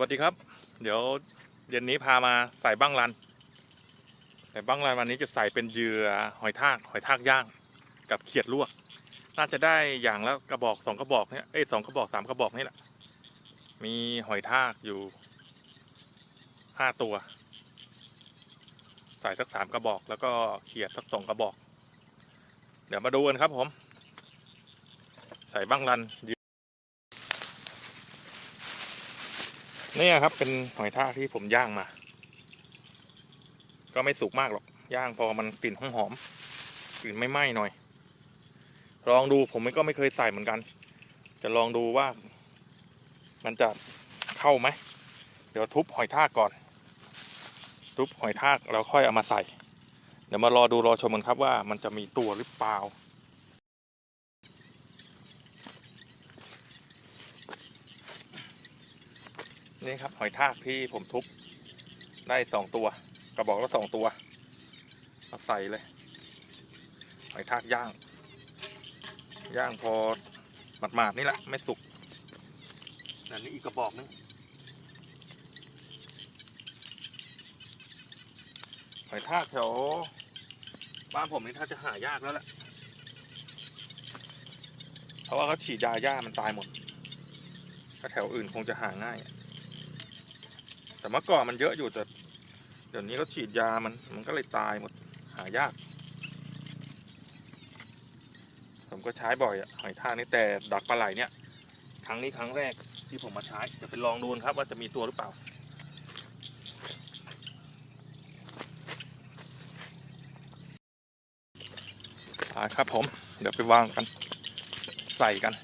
วัสดีครับ เดี๋ยวเย็นนี้พามาใส่บ้างรัน ใส่บ้างรันวันนี้จะใส่เป็นเหยื่อหอยทากหอยทากย่าง กับเขียดลวก น่าจะได้อย่างละกระบอกสองกระบอกเนี่ยเอ้สองกระบอกสามกระบอกนี่แหละ มีหอยทากอยู่ห้าตัว ใส่สักสามกระบอก แล้วก็เขียดสักสองกระบอก เดี๋ยวมาดูกันครับผม ใส่บ้างรัน เนี่ยครับเป็นหอยทากที่ผมย่างมา ก็ไม่สุกมากหรอก ย่างพอมันกลิ่นหอมๆกลิ่นไม่ไหม้หน่อย ลองดูผมก็ไม่เคยใส่เหมือนกัน จะลองดูว่า มันจะเข้าไหม เดี๋ยวทุบหอยทากก่อน ทุบหอยทากแล้วค่อยเอามาใส่ เดี๋ยวมารอดูรอชมกันครับว่ามันจะมีตัวหรือเปล่า นี่ครับหอยทากที่ผมทุบได้สองตัว กระบอกละสองตัวมาใส่เลย หอยทากย่าง ย่างพอหมาดๆนี่แหละไม่สุกอันนี้อีกกระบอกนึงหอยทากแถวบ้านผมนี่ถ้าจะหายากแล้วแหละเพราะว่าเขาฉีดยาหญ้ามันตายหมด ถ้าแถวอื่นคงจะหาง่าย แต่เมื่อก่อนมันเยอะอยู่แต่เดี๋ยวนี้เขาฉีดยามันมันก็เลยตายหมดหายาก ผมก็ใช้บ่อยอะหอยทากนี่แต่ดักปลาไหลเนี่ยครั้งนี้ครั้งแรกที่ผมมาใช้จะไปลองดูนครับว่าจะมีตัวหรือเปล่าอ่าครับผม เดี๋ยวไปวางกัน ใส่กัน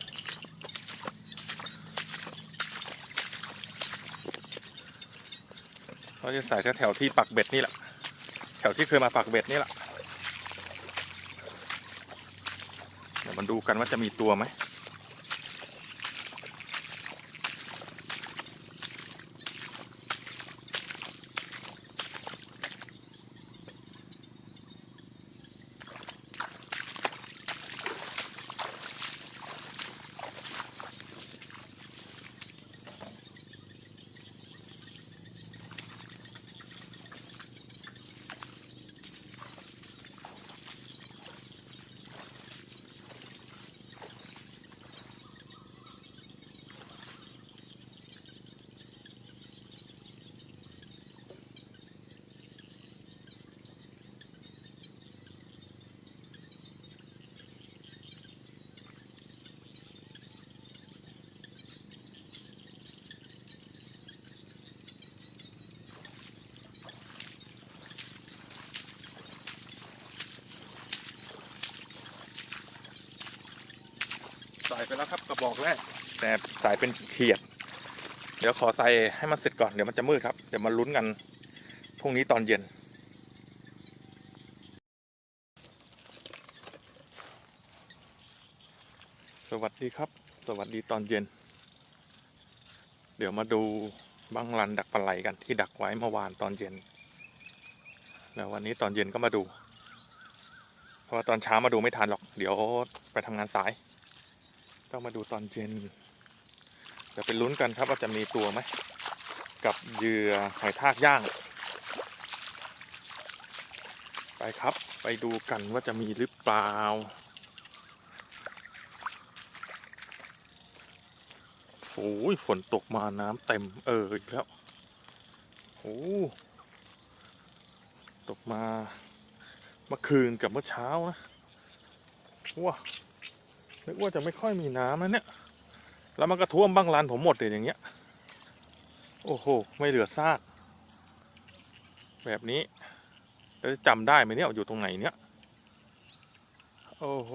เราจะใส่แถวที่ปักเบ็ดนี่แหละ แถวที่เคยมาปักเบ็ดนี่แหละ เดี๋ยวมันดูกันว่าจะมีตัวไหม ไปแล้วครับกระบอกแรกแต่ใส่เป็นเขียด เดี๋ยวขอใส่ให้มันเสร็จก่อนเดี๋ยวมันจะมืดครับเดี๋ยวมาลุ้นกันพรุ่งนี้ตอนเย็น สวัสดีครับ สวัสดีตอนเย็น เดี๋ยวมาดูบังรันดักปลาไหลกันที่ดักไว้เมื่อวานตอนเย็นแล้ววันนี้ตอนเย็นก็มาดู เพราะว่าตอนเช้ามาดูไม่ทันหรอก เดี๋ยวไปทำงานสาย ต้องมาดูตอนเย็นเดี๋ยวไปลุ้นกันครับว่าจะมีตัวไหมกับเหยื่อหอยทากย่าง ไปครับไปดูกันว่าจะมีหรือเปล่าโอ้ยฝนตกมาน้ำเต็มเอออีกแล้วโอ้ตกมาเมื่อคืนกับเมื่อเช้านะว้า นึกว่าจะไม่ค่อยมีน้ำนะเนี่ย แล้วมันก็ท่วมบ้างลานผมหมดเลยอย่างเงี้ย โอ้โห ไม่เหลือซาก แบบนี้แล้วจะจำได้ไหมเนี่ยอยู่ตรงไหนเนี่ย โอ้โห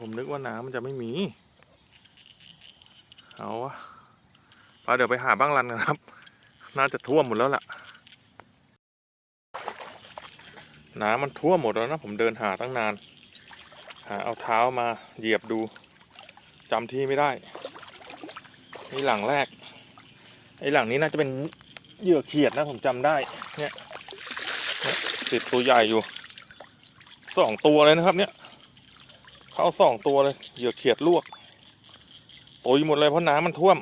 ผมนึกว่าน้ำมันจะไม่มี เอาวะพาเดี๋ยวไปหาบ้างรันกันครับ น่าจะท่วมหมดแล้วล่ะ น้ำมันท่วมหมดแล้วนะ ผมเดินหาตั้งนาน หาเอาเท้ามาเหยียบดู จำที่ไม่ได้นี่หลังแรกไอ้หลังนี้น่าจะเป็นเหยื่อเขียดนะผมจำได้ เนี่ยติดตัวใหญ่อยู่สองตัวเลยนะครับ เนี่ยเข้าสองตัวเลยเหยื่อเขียดลวกตุยหมดเลยเพราะน้ำมันท่วม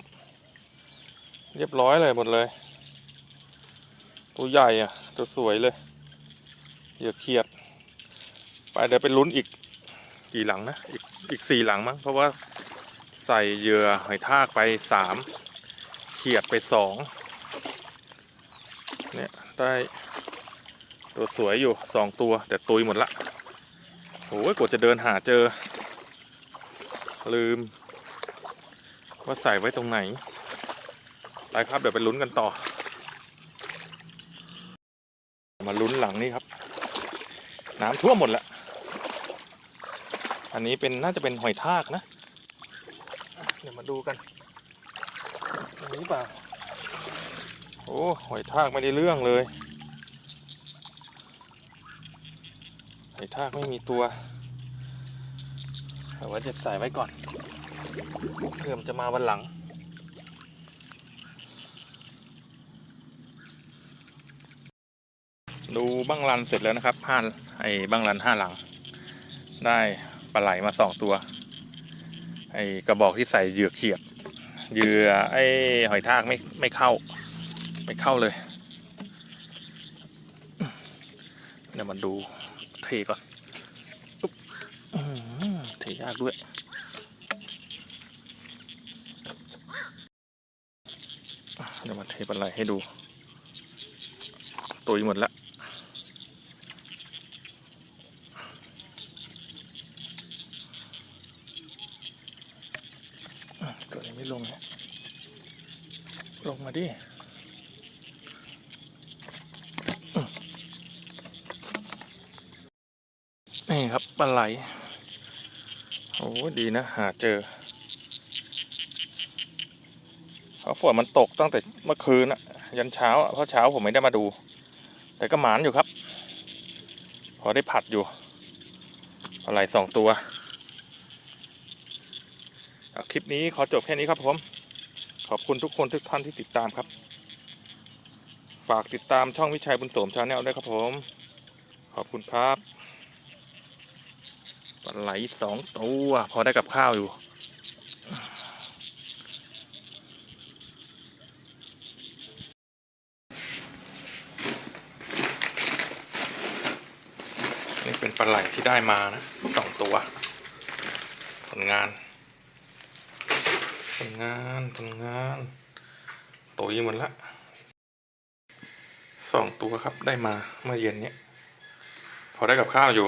เรียบร้อยเลยหมดเลย ตัวใหญ่อะตัวสวยเลยเหยื่อเขียด ไปเดี๋ยวไปลุ้นอีกกี่หลังนะ อีกอีกสี่หลังมั้งเพราะว่า ใส่เหยื่อหอยทากไปสามเขียดไปสองเนี่ยได้ตัวสวยอยู่สองตัว แต่ตุยหมดละโอ้ยกว่าจะเดินหาเจอ ลืม ว่าใส่ไว้ตรงไหนไปครับเดี๋ยวไปลุ้นกันต่อ มาลุ้นหลังนี้ครับ น้ำท่วมหมดล้วอันนี้เป็นน่าจะเป็นหอยทากนะ ดี๋ยวมาดูกันอันนี้เปล่า โอ้หอยทากไม่ได้เรื่องเลยหอยทากไม่มีตัวแต่ว่าจะใส่ไว้ก่อนเพื่อมจะมาวันหลัง ดูบั้งรันเสร็จแล้วนะครับห้านไอ้บั้งรันห้าหลัง ได้ปลาไหลมาสองตัว ไอ้กระบอกที่ใส่เหยื่อเขียดเหยื่อไอ้หอยทากไม่ไม่เข้า ไม่เข้าเลยเดี๋ยวมาดูเทก่อนเทยากด้วยเดี๋ยวมาเทปลาไหลให้ดูตุยหมดแล้ว ตัวนี้ไม่ลงนะ ลงมาดินี่ครับปลาไหล โอ้ดีนะ หาเจอเพราะฝนมันตกตั้งแต่เมื่อคืนอะยันเช้าเพราะเช้าผมไม่ได้มาดู แต่ก็หมานอยู่ครับ พอได้ผัดอยู่ปลาไหลสองตัว คลิปนี้ขอจบแค่นี้ครับผม ขอบคุณทุกคนทุกท่านที่ติดตามครับ ฝากติดตามช่องวิชัยบุญโสมชาแนลด้วยครับผม ขอบคุณครับปลาไหลสองตัวพอได้กับข้าวอยู่นี่เป็นปลาไหลที่ได้มานะสองตัว ผลงาน ผลงานผลงานโตยหมดละสองตัวครับได้มาเมื่อเย็นเนี้ยพอได้กับข้าวอยู่